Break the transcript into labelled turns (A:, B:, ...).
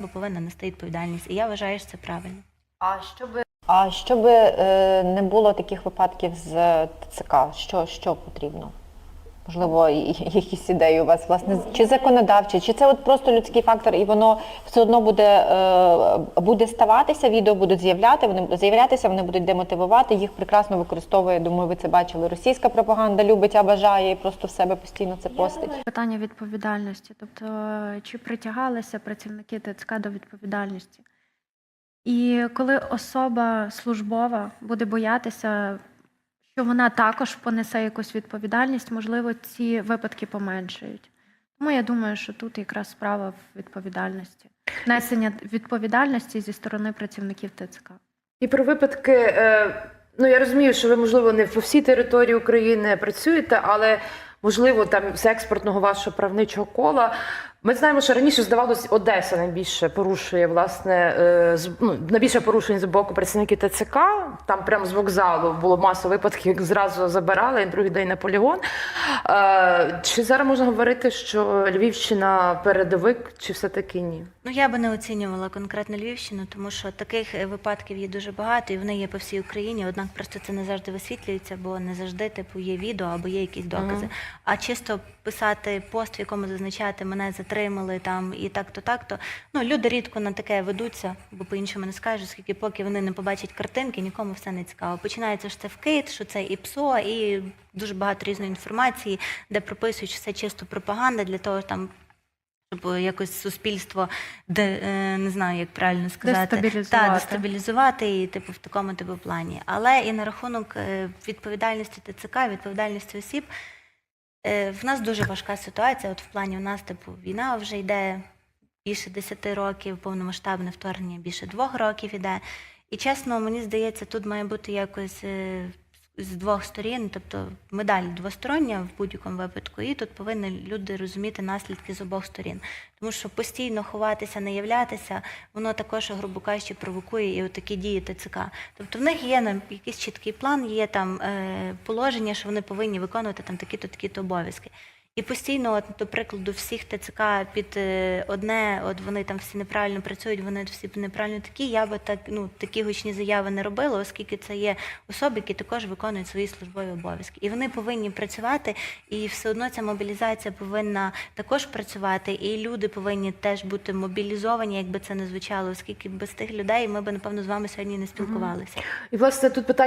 A: бо повинна нести відповідальність. І я вважаю, що це правильно.
B: А щоб
C: А щоб е, не було таких випадків з ТЦК, що, що потрібно? Можливо, якісь ідеї у вас, власне, чи законодавчі, чи це от просто людський фактор, і воно все одно буде, е, буде ставатися, відео будуть з'являти, вони будуть з'являтися, вони будуть демотивувати, їх прекрасно використовує, думаю, ви це бачили. Російська пропаганда любить, а бажає і просто в себе постійно це постить.
D: Питання відповідальності, тобто е, чи притягалися працівники ТЦК до відповідальності. І коли особа службова буде боятися, що вона також понесе якусь відповідальність, можливо, ці випадки поменшають. Тому я думаю, що тут якраз справа в відповідальності, несення відповідальності зі сторони працівників ТЦК.
B: І про випадки, е, ну я розумію, що ви, можливо, не по всій території України працюєте, але можливо, там з експортного вашого правничого кола. Ми знаємо, що раніше здавалось, Одеса найбільше порушує власне е, з- ну, найбільше порушень з боку працівників ТЦК. Там прямо з вокзалу було маса випадків, як зразу забирали, і другий день на полігон. Е, Чи зараз можна говорити, що Львівщина передовик, чи все-таки ні?
A: Ну я би не оцінювала конкретно Львівщину, тому що таких е, випадків є дуже багато, і вони є по всій Україні. Однак просто це не завжди висвітлюється, бо не завжди типу є відео або є якісь докази.
B: Мгм.
A: А чисто писати пост, в якому зазначати мене затримали там і так-то, так-то. Ну люди рідко на таке ведуться, бо по-іншому не скажуть, оскільки поки вони не побачать картинки, нікому все не цікаво. Починається що це вкид, що це і ПСО, і дуже багато різної інформації, де прописують, що це чисто пропаганда для того там. Щоб якось суспільство, де е, не знаю, як правильно сказати,
D: Дестабілізувати.
A: Та, дестабілізувати і типу в такому типу плані. Але і на рахунок е, відповідальності ТЦК, відповідальності осіб, е, в нас дуже важка ситуація. От в плані у нас, типу, війна вже йде більше 10 років, повномасштабне вторгнення більше двох років іде. І чесно, мені здається, тут має бути якось е, з двох сторін, тобто медаль двостороння в будь-якому випадку, і тут повинні люди розуміти наслідки з обох сторін. Тому що постійно ховатися, не являтися, воно також, грубо кажучи, провокує і отакі дії ТЦК. Тобто в них є нам якийсь чіткий план, є там е, положення, що вони повинні виконувати там такі-то такі-то обов'язки. І постійно, от, до прикладу, всіх ТЦК під е, одне, от вони там всі неправильно працюють, вони всі неправильно такі. Я би так ну такі гучні заяви не робила, оскільки це є особи, які також виконують свої службові обов'язки. І вони повинні працювати, і все одно ця мобілізація повинна також працювати, і люди повинні теж бути мобілізовані, якби це не звучало, оскільки без тих людей ми б напевно з вами сьогодні не спілкувалися.
B: І власне тут питання